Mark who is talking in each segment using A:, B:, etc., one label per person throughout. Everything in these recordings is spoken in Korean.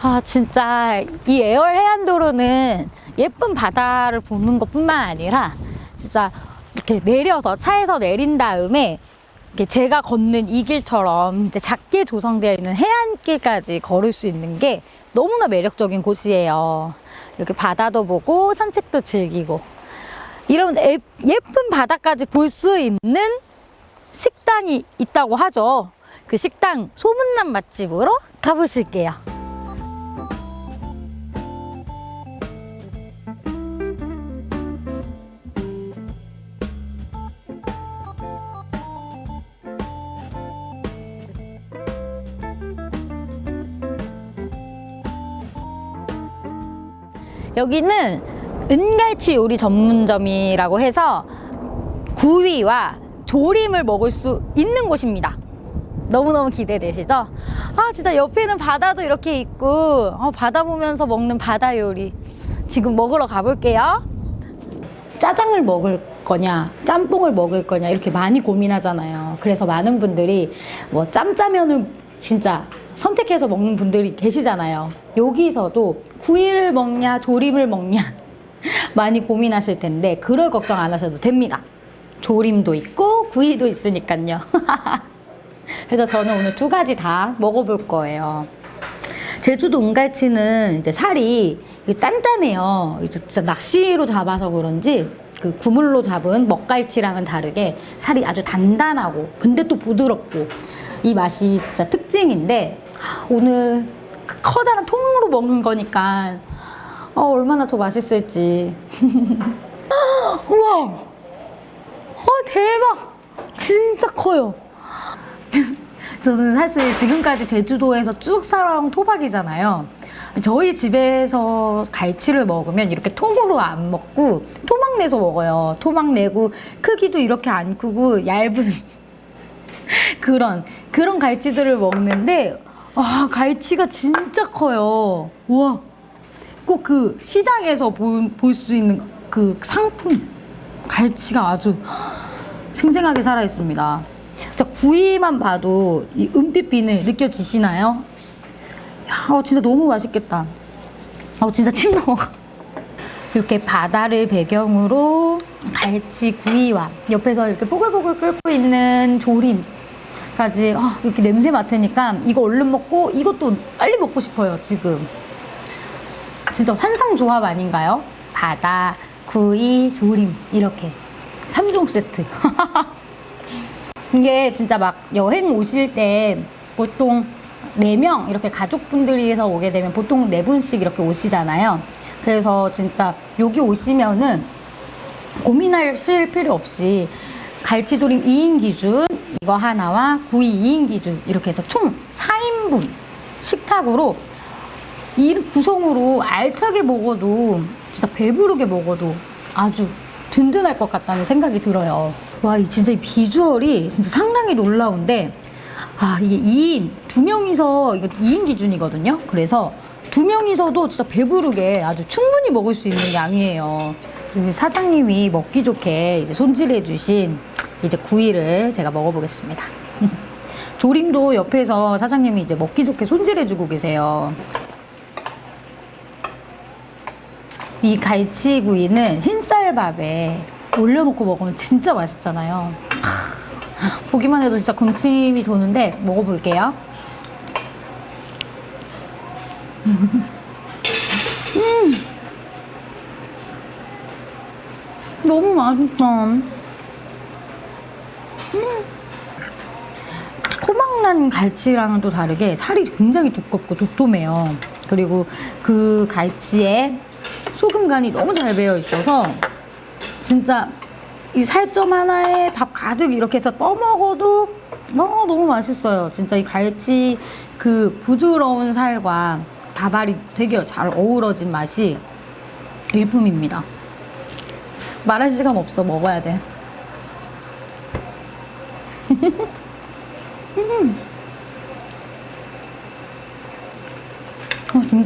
A: 아, 진짜 이 에얼 해안도로는 예쁜 바다를 보는 것 뿐만 아니라 진짜 이렇게 내려서 차에서 내린 다음에 이렇게 제가 걷는 이 길처럼 이제 작게 조성되어 있는 해안길까지 걸을 수 있는 게 너무나 매력적인 곳이에요. 이렇게 바다도 보고 산책도 즐기고 이런 예- 예쁜 바다까지 볼 수 있는 식당이 있다고 하죠. 그 식당 소문난 맛집으로 가보실게요. 여기는 은갈치 요리 전문점이라고 해서 구이와 조림을 먹을 수 있는 곳입니다. 너무너무 기대되시죠? 아, 진짜 옆에는 바다도 이렇게 있고, 어, 바다 보면서 먹는 바다 요리. 지금 먹으러 가볼게요. 짜장을 먹을 거냐, 짬뽕을 먹을 거냐, 이렇게 많이 고민하잖아요. 그래서 많은 분들이 뭐 짬짜면을 진짜 선택해서 먹는 분들이 계시잖아요. 여기서도 구이를 먹냐, 조림을 먹냐, 많이 고민하실 텐데, 그럴 걱정 안 하셔도 됩니다. 조림도 있고, 구이도 있으니까요. 그래서 저는 오늘 두 가지 다 먹어볼 거예요. 제주도 은갈치는 이제 살이 단단해요. 이제 진짜 낚시로 잡아서 그런지 그 구물로 잡은 먹갈치랑은 다르게 살이 아주 단단하고 근데 또 부드럽고 이 맛이 진짜 특징인데 아, 오늘 그 커다란 통으로 먹는 거니까 어, 얼마나 더 맛있을지. 우와! 어, 대박! 진짜 커요. 저는 사실 지금까지 제주도에서 쭉 살아온 토박이잖아요. 저희 집에서 갈치를 먹으면 이렇게 통으로 안 먹고 토막 내서 먹어요. 토막 내고 크기도 이렇게 안 크고 얇은 그런 그런 갈치들을 먹는데 와 갈치가 진짜 커요. 우와 꼭 그 시장에서 볼 수 있는 그 상품 갈치가 아주 생생하게 살아 있습니다. 진짜 구이만 봐도 이 은빛 비늘 느껴지시나요? 야, 어, 진짜 너무 맛있겠다. 어, 진짜 침 넘어가. 이렇게 바다를 배경으로 갈치 구이와 옆에서 이렇게 보글보글 끓고 있는 조림 까지 아, 이렇게 냄새 맡으니까 이거 얼른 먹고 이것도 빨리 먹고 싶어요, 지금. 진짜 환상 조합 아닌가요? 바다, 구이, 조림 이렇게 3종 세트. 이게 진짜 막 여행 오실 때 보통 4명 이렇게 가족분들이서 오게 되면 보통 4분씩 이렇게 오시잖아요. 그래서 진짜 여기 오시면은 고민하실 필요 없이 갈치조림 2인 기준 이거 하나와 구이 2인 기준 이렇게 해서 총 4인분 식탁으로 이 구성으로 알차게 먹어도 진짜 배부르게 먹어도 아주 든든할 것 같다는 생각이 들어요. 와, 이 진짜 이 비주얼이 진짜 상당히 놀라운데 아, 이게 2인, 두 명이서 이거 2인 기준이거든요. 그래서 두 명이서도 진짜 배부르게 아주 충분히 먹을 수 있는 양이에요. 사장님이 먹기 좋게 이제 손질해 주신 이제 구이를 제가 먹어보겠습니다. 조림도 옆에서 사장님이 이제 먹기 좋게 손질해 주고 계세요. 이 갈치구이는 흰쌀밥에 올려놓고 먹으면 진짜 맛있잖아요. 하, 보기만 해도 진짜 군침이 도는데 먹어볼게요. 음. 너무 맛있어. 음. 토막난 갈치랑은 또 다르게 살이 굉장히 두껍고 도톰해요. 그리고 그 갈치에 소금 간이 너무 잘 배어 있어서 진짜 이 살점 하나에 밥 가득 이렇게 해서 떠먹어도 어, 너무 맛있어요. 진짜 이 갈치 그 부드러운 살과 밥알이 되게 잘 어우러진 맛이 일품입니다. 말할 시간 없어. 먹어야 돼.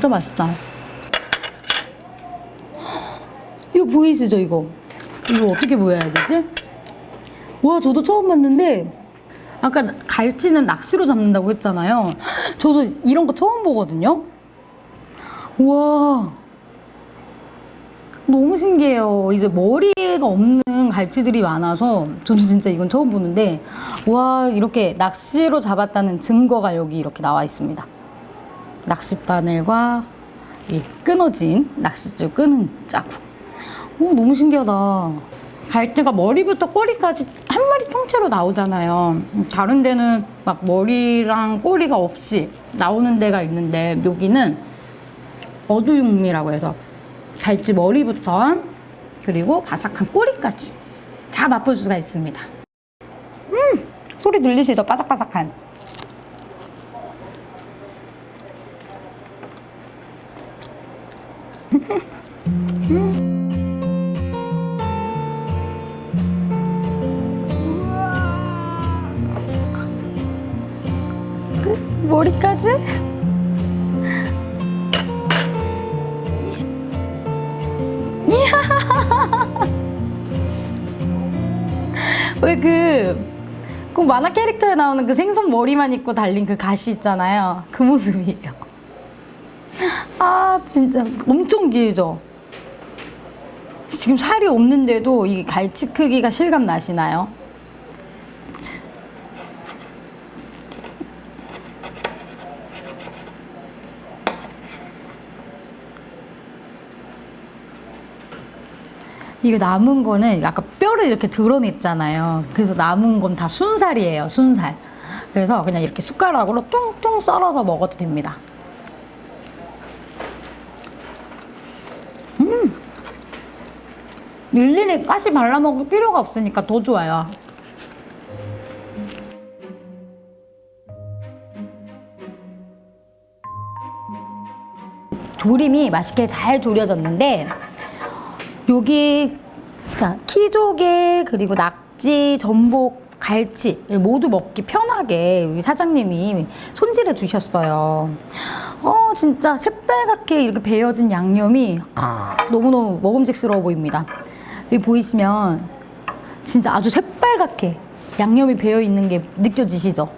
A: 진짜 맛있다. 이거 보이시죠, 이거? 이거 어떻게 보여야 되지? 와, 저도 처음 봤는데, 아까 갈치는 낚시로 잡는다고 했잖아요. 저도 이런 거 처음 보거든요? 우와. 너무 신기해요. 이제 머리가 없는 갈치들이 많아서 저는 진짜 이건 처음 보는데 와 이렇게 낚시로 잡았다는 증거가 여기 이렇게 나와 있습니다. 낚싯바늘과 이 끊어진 낚싯줄 끄는 자국. 오 너무 신기하다. 갈치가 머리부터 꼬리까지 한 마리 통째로 나오잖아요. 다른 데는 막 머리랑 꼬리가 없이 나오는 데가 있는데 여기는 어두육미라고 해서 갈치 머리부터 그리고 바삭한 꼬리까지 다 맛볼 수가 있습니다. 음 소리 들리시죠? 바삭바삭한. 끝 머리까지. 왜 그, 그 만화 캐릭터에 나오는 그 생선 머리만 입고 달린 그 가시 있잖아요. 그 모습이에요. 아, 진짜 엄청 길죠? 지금 살이 없는데도 이 갈치 크기가 실감 나시나요? 이거 남은 거는 아까 뼈를 이렇게 드러냈잖아요. 그래서 남은 건 다 순살이에요, 순살. 그래서 그냥 이렇게 숟가락으로 뚱뚱 썰어서 먹어도 됩니다. 일일이 가시 발라 먹을 필요가 없으니까 더 좋아요. 조림이 맛있게 잘 졸여졌는데 여기 자 키조개 그리고 낙지, 전복, 갈치 모두 먹기 편하게 우리 사장님이 손질해 주셨어요. 어 진짜 새빨갛게 이렇게 배어든 양념이 너무너무 먹음직스러워 보입니다. 여기 보이시면 진짜 아주 새빨갛게 양념이 배어 있는 게 느껴지시죠?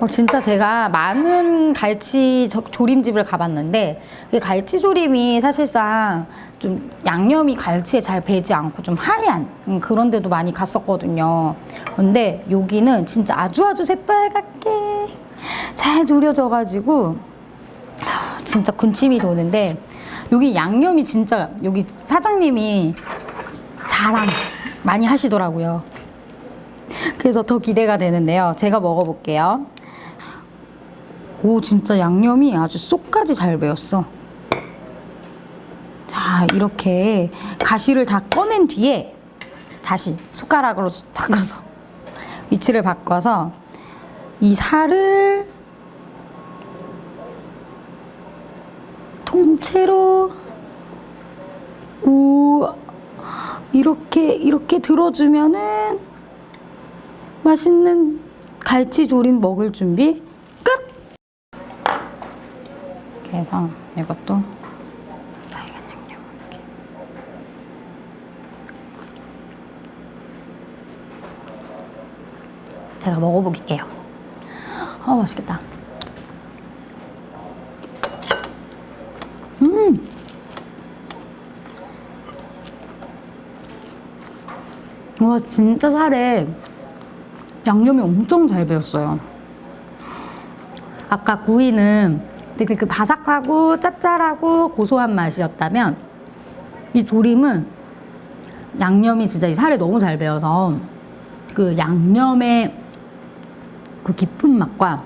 A: 어, 진짜 제가 많은 갈치 저- 조림집을 가봤는데 그 갈치 조림이 사실상 좀 양념이 갈치에 잘 배지 않고 좀 하얀 음, 그런 데도 많이 갔었거든요. 근데 여기는 진짜 아주 아주 새빨갛게 잘 졸여져가지고 하, 진짜 군침이 도는데 여기 양념이 진짜 여기 사장님이 자랑 많이 하시더라고요. 그래서 더 기대가 되는데요. 제가 먹어볼게요. 오, 진짜 양념이 아주 쏙까지 잘 배웠어. 자, 이렇게 가시를 다 꺼낸 뒤에 다시 숟가락으로 바꿔서 위치를 바꿔서 이 살을 통째로 오 이렇게 이렇게 들어주면은 맛있는 갈치 조림 먹을 준비 끝. 이렇게 이것도. 제가 먹어볼게요. 아 맛있겠다. 음. 와 진짜 살에 양념이 엄청 잘 배었어요. 아까 구이는 되게 그 바삭하고 짭짤하고 고소한 맛이었다면 이 조림은 양념이 진짜 이 살에 너무 잘 배어서 그 양념의 그 깊은 맛과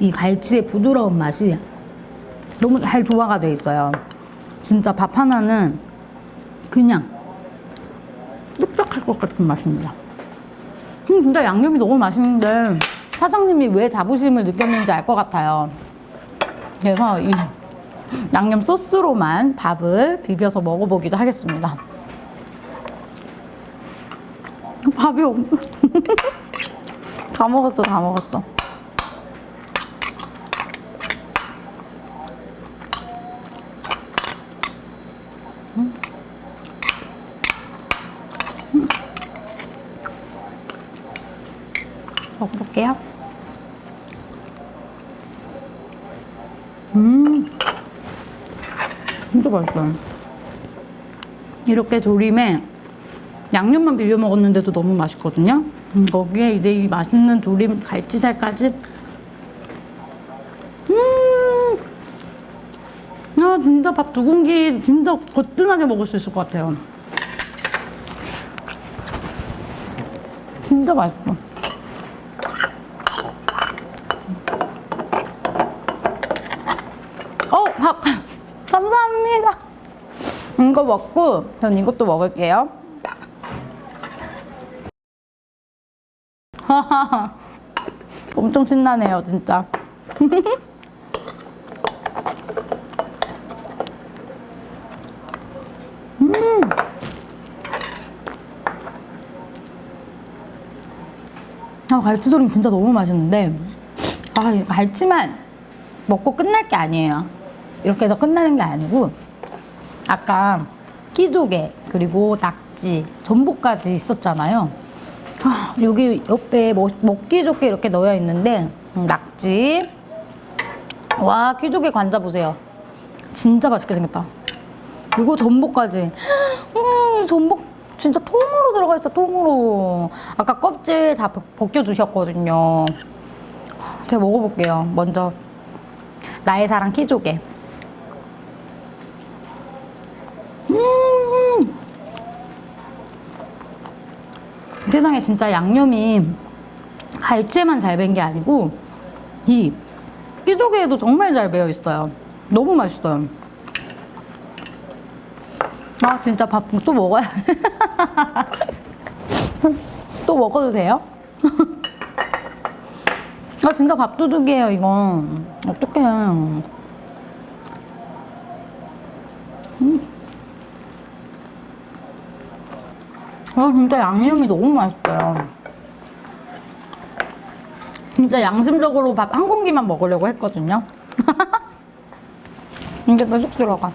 A: 이 갈치의 부드러운 맛이 너무 잘 조화가 돼 있어요. 진짜 밥 하나는 그냥 것 같은 맛입니다. 음, 진짜 양념이 너무 맛있는데 사장님이 왜 자부심을 느꼈는지 알 것 같아요. 그래서 이 양념 소스로만 밥을 비벼서 먹어보기도 하겠습니다. 밥이 없. 다 먹었어, 다 먹었어. 음. 음. 먹어볼게요. 진짜 맛있어요. 이렇게 조림에 양념만 비벼 먹었는데도 너무 맛있거든요. 음, 거기에 이제 이 맛있는 조림 갈치살까지. 음, 아 진짜 밥 두 공기 진짜 거뜬하게 먹을 수 있을 것 같아요. 진짜 맛있어. 어, 밥 감사합니다. 이거 먹고 전 이것도 먹을게요. 엄청 신나네요, 진짜. 아, 갈치조림 진짜 너무 맛있는데, 아, 이 갈치만 먹고 끝날 게 아니에요. 이렇게 해서 끝나는 게 아니고, 아까 끼조개, 그리고 낙지, 전복까지 있었잖아요. 아, 여기 옆에 먹, 먹기 좋게 이렇게 넣여 있는데, 음, 낙지. 와, 끼조개 관자 보세요. 진짜 맛있게 생겼다. 그리고 전복까지. 음, 전복 진짜 통으로 들어가 있어, 통으로. 아까 껍질 다 벗- 벗겨주셨거든요. 제가 먹어볼게요. 먼저. 나의 사랑 키조개. 음! 세상에 진짜 양념이 갈치에만 잘 밴 게 아니고, 이 끼조개에도 정말 잘 배어 있어요. 너무 맛있어요. 아 진짜 밥 또 먹어야 또 먹어도 돼요? 아 진짜 밥도둑이에요 이거 어떡해 아 진짜 양념이 너무 맛있어요. 진짜 양심적으로 밥 한 공기만 먹으려고 했거든요. 이게 계속 들어가